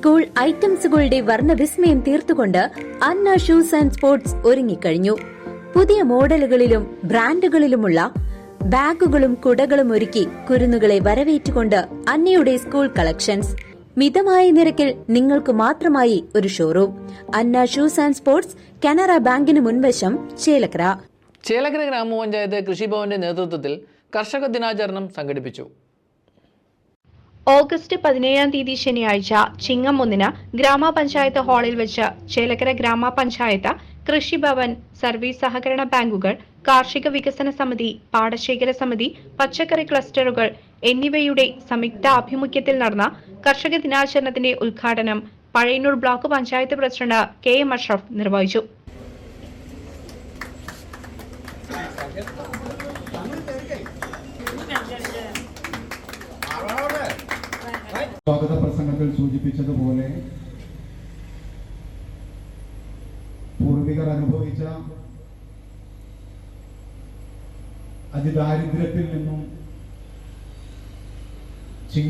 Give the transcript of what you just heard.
School ഐറ്റംസുകളുടെ വർണവിസ്മയം തീർത്തുകൊണ്ട് അന്ന ഷൂസ് ആൻഡ് സ്പോർട്സ് ഒരുങ്ങിക്കഴിഞ്ഞു. പുതിയ മോഡലുകളിലും ബ്രാൻഡുകളിലുമുള്ള ബാഗുകളും കുടകളും ഒരുക്കി കുരുന്നുകളെ വരവേറ്റുകൊണ്ട് അന്നയുടെ സ്കൂൾ കളക്ഷൻസ്. മിതമായ നിരക്കിൽ നിങ്ങൾക്ക് മാത്രമായി ഒരു showroom. Anna shoes and sports Canara ബാങ്കിന് മുൻവശം ചേലക്കര. ചേലക്കര ഗ്രാമപഞ്ചായത്ത് കൃഷിഭവന്റെ നേതൃത്വത്തിൽ കർഷക ദിനാചരണം സംഘടിപ്പിച്ചു. ഓഗസ്റ്റ് പതിനേഴാം തീയതി ശനിയാഴ്ച ചിങ്ങം ഒന്നിന് ഗ്രാമപഞ്ചായത്ത് ഹാളിൽ വെച്ച് ചേലക്കര ഗ്രാമപഞ്ചായത്ത് കൃഷിഭവൻ സർവീസ് സഹകരണ ബാങ്കുകൾ കാർഷിക വികസന സമിതി പാടശേഖര സമിതി പച്ചക്കറി ക്ലസ്റ്ററുകൾ എന്നിവയുടെ സംയുക്ത ആഭിമുഖ്യത്തിൽ നടന്ന കർഷക ദിനാചരണത്തിന്റെ ഉദ്ഘാടനം Pazhayannur block panchayat president K M Ashraf നിർവഹിച്ചു. സ്വാഗത സൂചിപ്പിച്ചതുപോലെ പൂർവികർ അനുഭവിച്ച അതിദാരിദ്ര്യത്തിൽ നിന്നും